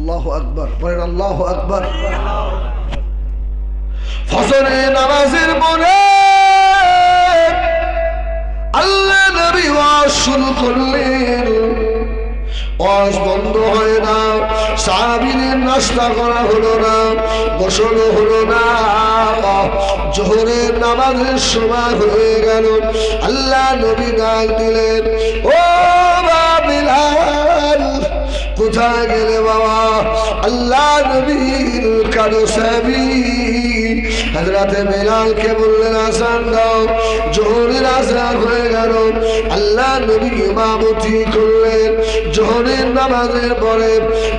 আল্লাহ আকবর, বলেন আল্লাহ আকবর। ফজরে নামাজের আল্লাহ নবী ওয়াজ শুরু করলেন। ওয়াজ বন্ধ হয় না, সাহাবীদের নাস্তা করা হলো না গোসল হলো না। জোহরের নামাজের সময় হয়ে গেল, আল্লাহ নবী ডাক দিলেন, ও কোথায় গেলে বাবা আল্লাহ নবীর কারও সাবি হাজরাতে বেলালকে বললেন, আসান দাও। জোহরের আসান হয়ে গেল, আল্লাহ নবী ইমামতি করলেন। জোহরের নামাজের পরে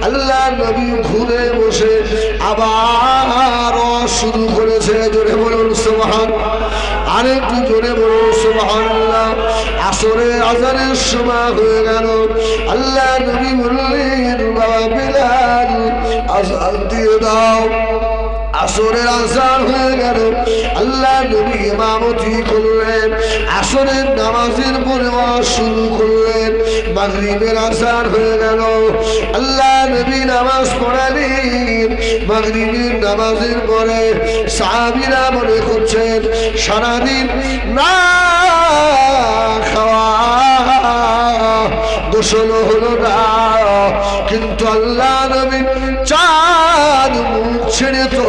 আল্লাহ নবী ঘুরে বসে আবার শুরু করেছে। জোরে বলুন সোহান আরেকটু জোরে বলুন সোহান আসরে আজানের সময় হয়ে গেল। আল্লাহ নবী বললেন, বাবা বিলাল, আজান দিয়ে দাও। আসরের আজান হয়ে গেল। আল্লাহ নবী ইমামতি করলেন। আসরের নামাজের পরে শুরু করলেন। মাগরিবের আজান হয়ে গেল। আল্লাহ নবী নামাজ পড়ালেন। মাগরিবের নামাজের পরে সাহাবিরা মনে করছেন, সারাদিন না খাওয়া গোসল হলো না। কিন্তু আল্লাহ নবী মুখ ছেড়ে তো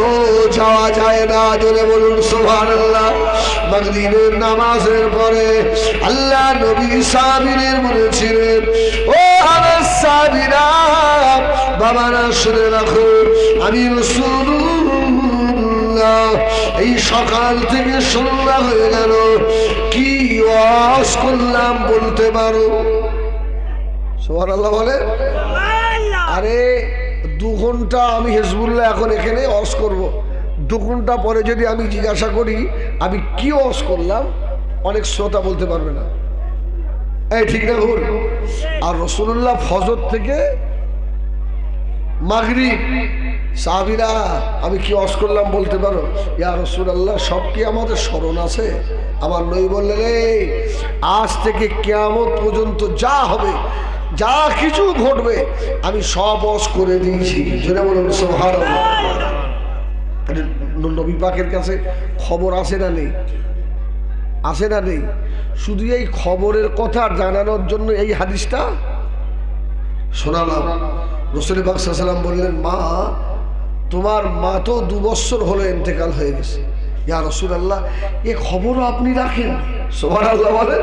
যাওয়া যায় না। জোরে বলুন সোহান আল্লাহ মগরিবের নামাজের পরে আল্লাহ নবী সাবিরের বলেছিলেন ও আমার সাবিরা বাবারা শুনে রাখো আমি রসুল্লাহ এই সকাল থেকে সন্ধ্যা হয়ে গেল। কি ওয়াজ করলাম বলতে পারো? সোহান আল্লাহ বলে আরে দু ঘণ্টা আমি হেজবুল্লাহ এখন এখানে অস করব। দু ঘণ্টা পরে যদি আমি জিজ্ঞাসা করি, আমি কি অস করলাম, অনেক শ্রোতা বলতে পারবে না। এই ঠিক না ভুল? আর রসুল্লাহ ফজর থেকে মাগরি সাহাবিরা, আমি কি অস করলাম বলতে পারো? ইয়া রসুল্লাহ সব কি আমাদের স্মরণ আছে? আমার নই বললেন আজ থেকে কেয়ামত পর্যন্ত যা হবে যা কিছু ঘটবে, আমি সব অস করে দিয়েছি। যেটা বলুন সোহার নবী পাকের কাছে খবর আসে না নেই? আসে না নেই? শুধু এই খবরের কথা জানানোর জন্য এই হাদিসটা? শোনালাম। রসুল বাকসাল্লাম বললেন, মা, তোমার মা তো দু বছর হলো ইন্তেকাল হয়ে গেছে। ইয়া রসুল আল্লাহ এ খবরও আপনি রাখেন? সোহার আল্লাহ বলেন।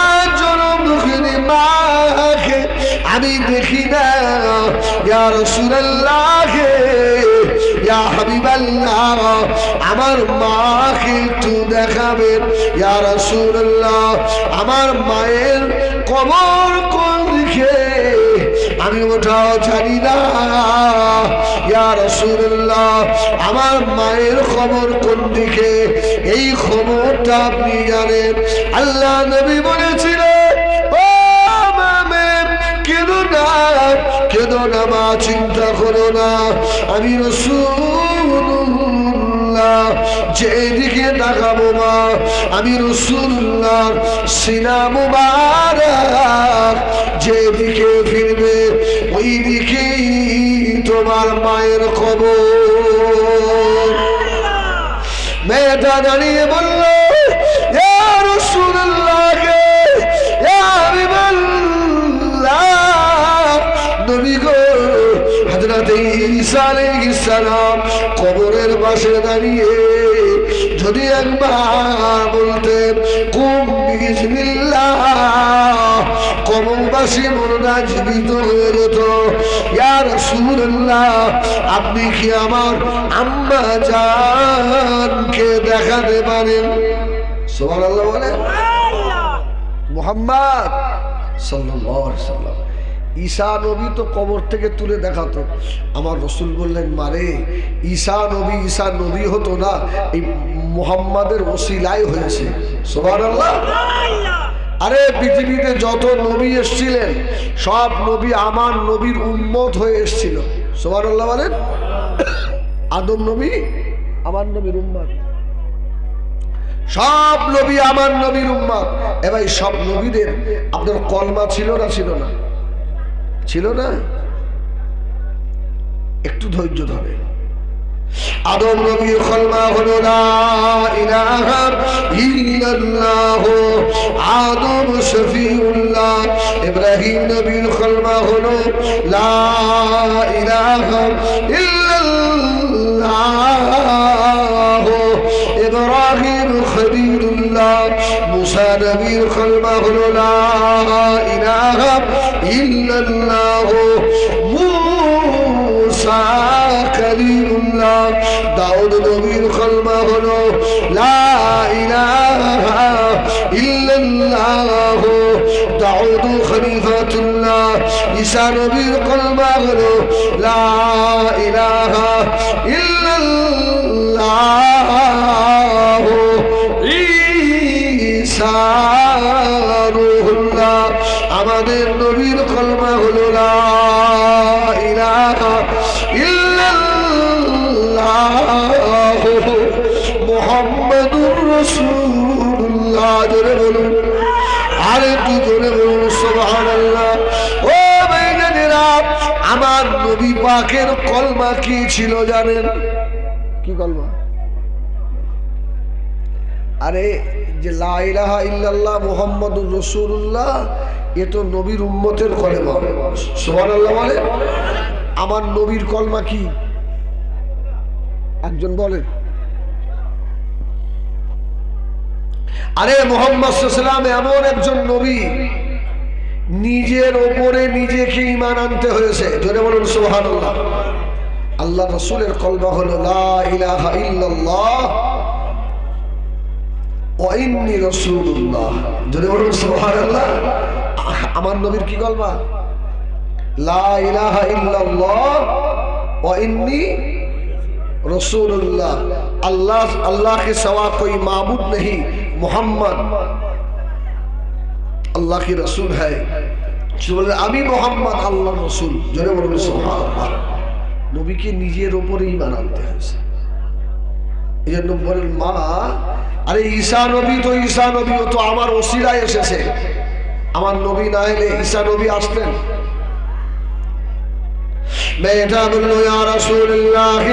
মাকে আমি দেখি না, ইয়া রাসূলুল্লাহ, ইয়া হাবিবাল্লাহ, আমার মাকে একটু দেখাবেন আমার মায়ের কবর কোন দিকে? আমি ওঠাও জানি না, ইয়া রাসূলুল্লাহ, আমার মায়ের খবর কোন দিকে? এই খবরটা আপনি জানেন। আল্লাহ নবী বলেছিলেন কেঁদো না মা চিন্তা করো না। আমি রসুল্লাহ যেদিকে তাকাবো মা আমি রসুল্লাহ সিনা মুবারক যেদিকে ফিরবে ওই দিকেই তোমার মায়ের খবর মেয়েটা দাঁড়িয়ে বলল ঈসা কবরের পাশে দাঁড়িয়ে যদি একবার বলতেন কুম বিসমিল্লাহ। কবরবাসী মনটা জীবিত হয়ে যেত ইয়া রাসূলুল্লাহ আপনি কি আমার আম্মা জানকে দেখাতে পারেন? সুবহানাল্লাহ বলে মুহাম্মদ সাল্লাল্লাহু আলাইহি সাল্লাম। ঈশা নবী তো কবর থেকে তুলে দেখাতো। আমার রসুল বললেন মারে ঈশা নবী ঈশা নবী হতো না, এই মোহাম্মদের ওসিলাই হয়েছে। আল্লাহ আরে, পৃথিবীতে যত নবী এসছিলেন, সব নবী আমার নবীর উন্মত হয়ে এসছিল। সোহান আল্লাহ বলেন। আদম নবী আমার নবীর উম্মত। সব নবী আমার নবীর উম্মত। এবার সব নবীদের আপনার কলমা ছিল না ছিল না। ছিল না? একটু ধৈর্য ধরে। আদম নবীর খলমা হলো লা ইলাহা ইল্লাল্লাহ। আদম ইব্রাহিম নবীর খলমা হলো লা নবীর কলমা হলো লা ইলাহা ইল্লাল্লাহ মুসা খলিলুল্লাহ দাউদ নবীর কলমা হলো লা ইলাহা ইল্লাল্লাহ দাউদ খলিফাতুল্লাহ ঈসা নবীর কলমা হলো লা ইলাহা পাকের কলমা কি ছিল জানেন? কি কলমা? আরে, যে লা ইলাহা ইল্লাল্লাহ মুহাম্মাদুর রাসূলুল্লাহ, এ তো নবীর উম্মতের কলমা। সুবহানাল্লাহ বলে? আমার নবীর কলমা কি? একজন বলেন। আরে, মোহাম্মদ এমন একজন নবী নিজের ওপরে নিজেকে ইমান আনতে হয়েছে। জোরে বলুন, সুবহানাল্লাহ। আল্লাহ রসুলের কলমা হলো, লা ইলাহা ইল্লাল্লাহ ওয়াইন্নি রাসূলুল্লাহ। যদি বলুন, সুবহানাল্লাহ। আমার নবীর কি কলমা? লা আল্লাহ কি রসুল হ্যাঁ। বলেন আমি মোহাম্মদ আল্লাহ রসুল। জনে বলবে সোহান নবীকে নিজের ওপরেই বানাতে হয়েছে। এই জন্য বলেন, মা, আরে ঈশা নবী তো ঈশা নবী, ও তো আমার ওসিলায় এসেছে। আমার নবী না এলে ঈশা নবী আসতেন বেটা বলল, ইয়া রাসূলুল্লাহ,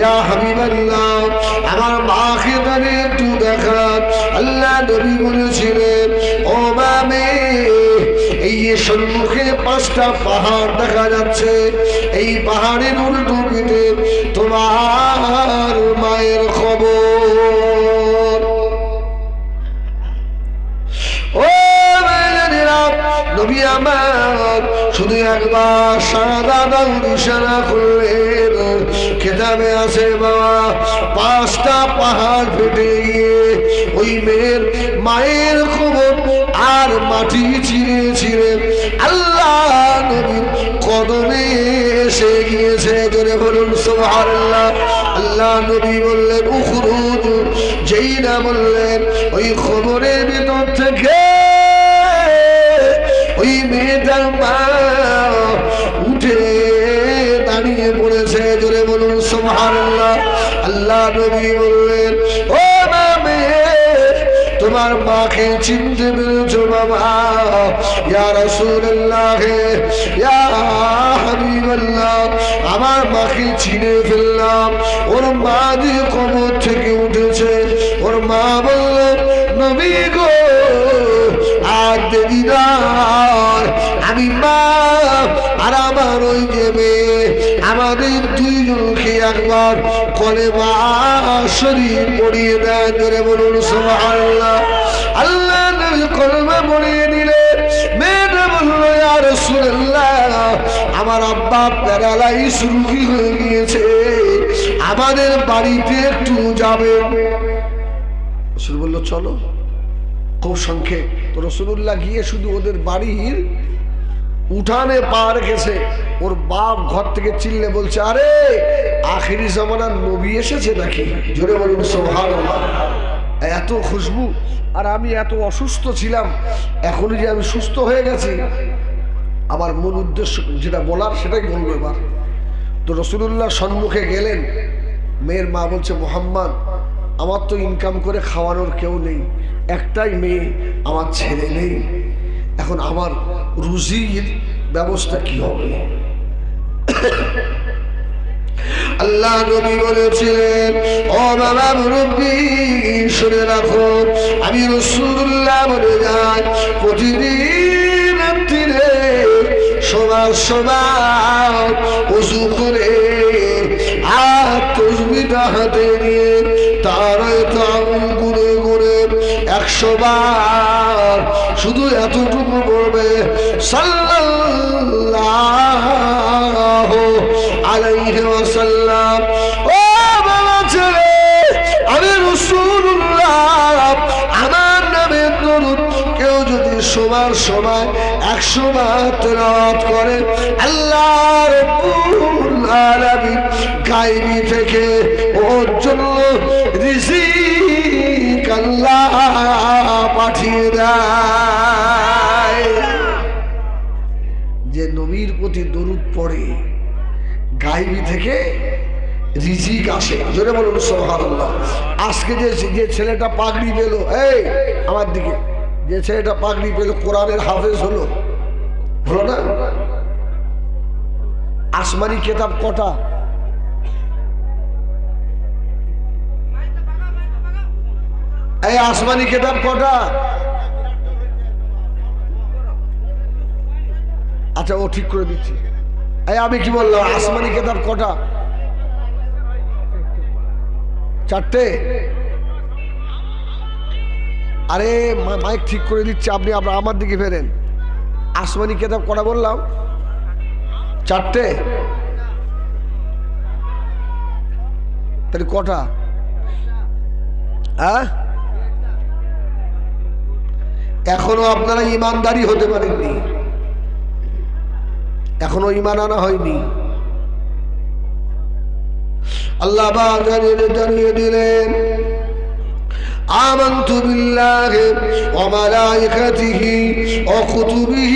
ইয়া হাবিবাল্লাহ। আমার মাকে তারে একটু দেখা আল্লাহ নবী বলেছিলেন, ও মামে, এই সম্মুখে পাঁচটা পাহাড় দেখা যাচ্ছে, এই পাহাড়ের উল্টো পিঠে তোমার মায়ের খবর। ও নবী আমার শুধু একবার সাদা দাও ইশারা করলেন খেতাবে আছে বাবা। পাঁচটা পাহাড় ফেটে গিয়ে ওই মেয়ের মায়ের খবর আর মাটি চিরে চিরে আল্লাহ নবীর কদমে এসে গিয়েছে, জোরে বলুন সুবহানাল্লাহ। আল্লাহ নবী বললেন, উখরুজ যেই না বললেন, ওই খবরের ভিতর থেকে ওই মেয়েটার মা উঠে দাঁড়িয়ে পড়েছে, জোরে বলুন, সুবহানাল্লাহ। আল্লাহ নবী বললেন, ও না মেয়ে, তোমার মাকে চিনতে পেরেছ বাবা। ইয়া ইয়া আমার মাকে চিনে ফেললাম। ওর মা যে কবর থেকে উঠেছে, ওর মা বলল নবী গো আর আমি আর আমার ওই মেয়ে, আমাদের দুইজনকে একবার কলে মা শরীর পড়িয়ে দেয় ধরে বলুন আল্লাহ নবী কলমা পড়িয়ে দিলেন। মেয়েটা বলল, ইয়া রাসূলুল্লাহ, আমার আব্বা প্যারালাইস রুগী হয়ে গিয়েছে? আমাদের বাড়িতে একটু যাবেন। রসুল বলল, চলো, খুব সংক্ষেপ। তো রসুল্লাহ গিয়ে শুধু ওদের বাড়ির উঠানে পা রেখেছে। ওর বাপ ঘর থেকে চিল্লে বলছে, আরে, আখেরি জামানার নবী এসেছে নাকি? জোরে বলুন সোহান এত খুশবু, আর আমি এত অসুস্থ ছিলাম, এখনই যে আমি সুস্থ হয়ে গেছি। আমার মূল উদ্দেশ্য যেটা বলার, সেটাই বলব এবার। তো রসুল্লাহ সম্মুখে গেলেন। মেয়ের মা বলছে, মোহাম্মদ, আমার তো ইনকাম করে খাওয়ানোর কেউ নেই। একটাই মেয়ে, আমার ছেলে নেই। এখন আমার রুজির ব্যবস্থা কি হবে? আল্লাহ নবী বলেছিলেন, ও বাবা মুরব্বী, শুনে রাখো, আমি রসুল্লাহ বলে যাই, প্রতিদিন রাত্রিরে সবার সবার উজু করে হাত তসবিটা হাতে নিয়ে তার একশো বার শুধু এতটুকু বলবে, সাল্লাল্লাহু আলাইহি ওয়াসাল্লাম। ও বাবা ছেলে, আমি আমার নামে কেউ যদি সবার সময় একশো বার করে, আল্লাহ রব্বুল থেকে, ওর জন্য যে নবীর প্রতি দরুদ পড়ে, গাইবি থেকে রিজিক আসে জোরে বলুন আজকে যে যে ছেলেটা পাগড়ি পেল, এই, আমার দিকে। যে ছেলেটা পাগড়ি পেল, কোরআনের হাফেজ হলো। হলো না? আসমানি কেতাব কটা? এই আসমানি কেতাব কটা? আচ্ছা ও ঠিক করে দিচ্ছি। এই আমি কি বললাম, আসমানি কেতাব কটা? চারটে? আরে মাইক ঠিক করে দিচ্ছে, আপনি আপনার আমার দিকে ফেরেন। আসমানি কেতাব কটা বললাম? চারটে? তাহলে কটা? হ্যাঁ? এখনো আপনারা ইমানদারি হতে পারেননি এখনো ইমান আনা হয়নি আল্লাহ পাক জানিয়ে জানিয়ে দিলেন آمنت بالله وملائكته وكتبه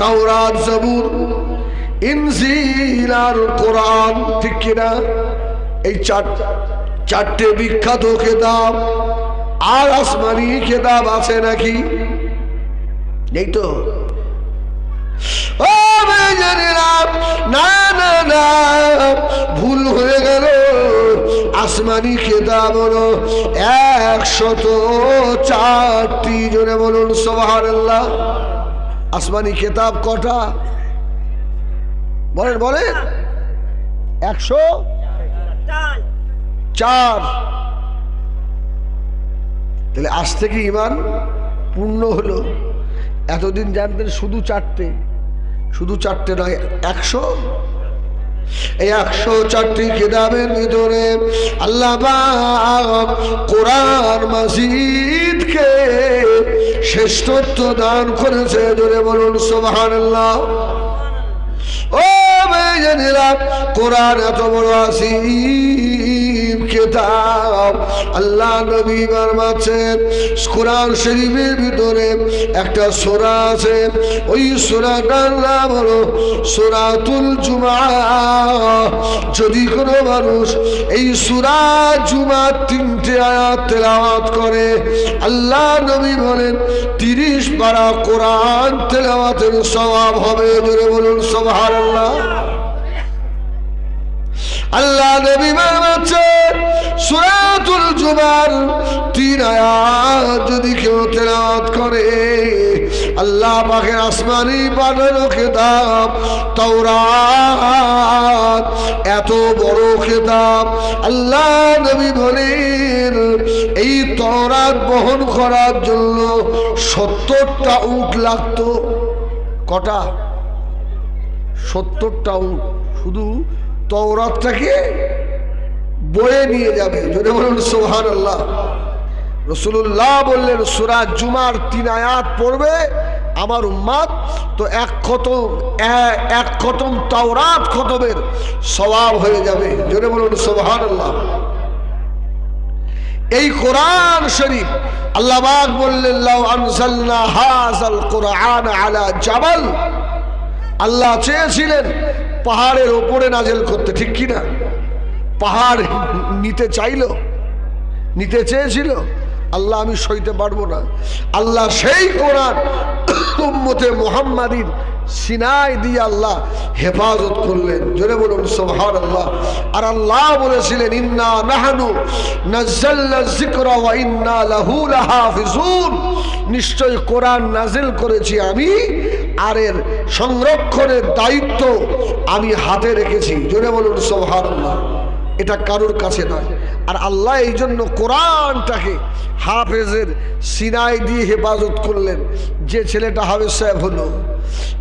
তাওরাত, জবুর, ইনজিল আর কোরআন, ঠিক কিনা এই চার, চারটে বিখ্যাত কেতাব আর আসমানি কেতাব আছে নাকি? নেই তো। ও না না না, ভুল হয়ে গেল। আসমানি কেতাব হলো একশত চারটি জনে বলুন সোহার আল্লাহ আসমানি কেতাব কটা? বলেন বলেন। একশো চার। তাহলে আজ থেকে ইমান পূর্ণ হলো। এতদিন জানতেন শুধু চারটে। শুধু চারটে নয় একশো। এই একশো চারটি কিতাবের ভিতরে আল্লাহ কোরআন মাসিদকে শ্রেষ্ঠত্ব দান করেছে ধরে বলুন সোভানুল্লাহ ও মেয়েরা কোরআন এত বড় যদি কোনো মানুষ এই সুরা জুমা তিনটে আয়াত তেলাওয়াত করে, আল্লাহ নবী বলেন, তিরিশ পারা কোরআন তেলাওয়াতের স্বভাব হবে। বলুন সবহার আল্লাহ আল্লাহ নবী বানাচ্ছে সুরাতুল জুমার তিন আয়াত যদি কেউ তেলাওয়াত করে, আল্লাহ পাখের আসমানি পাঠানো খেতাব তৌরাত এত বড় খেতাব। আল্লাহ নবী বলেন, এই তৌরাত বহন করার জন্য সত্তরটা উট লাগতো। কটা? সত্তরটা উট। শুধু তৌরাতটাকে বয়ে নিয়ে যাবে। যদি বলুন সোহান আল্লাহ রসুল্লাহ বললেন সুরাজ জুমার তিন আয়াত পড়বে, আমার উম্মাদ তো এক খতম এক খতম তাওরাত খতমের স্বভাব হয়ে যাবে। জোরে বলুন সোহান আল্লাহ এই কোরআন শরীফ আল্লাহবাক বললেন কোরআন আলা জাবাল। আল্লাহ চেয়েছিলেন পাহাড়ের ওপরে নাজেল করতে, ঠিক কি না? পাহাড় নিতে চাইলো, নিতে চেয়েছিল, আল্লাহ আমি সইতে পারব না। আল্লাহ সেই কোরআন উম্মতে মোহাম্মাদিন সিনাই দিয়ে আল্লাহ হেফাজত করলেন। জোরে বলুন সোহার আল্লাহ আর আল্লাহ বলেছিলেন, ইন্না নাহানু নিশ্চয় কোরআন নাজিল করেছি আমি আর এর সংরক্ষণের দায়িত্ব আমি হাতে রেখেছি। জোরে বলুন সোহার আল্লাহ এটা কারোর কাছে নয়। আর আল্লাহ এই জন্য কোরআনটাকে হাফেজের সিনাই দিয়ে হেফাজত করলেন। যে ছেলেটা হাফেজ সাহেব হলো।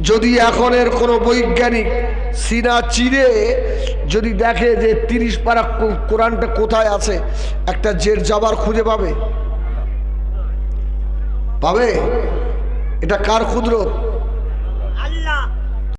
যদি এখনের কোনো বৈজ্ঞানিক সিনা চিরে যদি দেখে যে তিরিশ পারা কোরআনটা কোথায় আছে, একটা জের যাবার খুঁজে পাবে? পাবে? এটা কার ক্ষুদ্র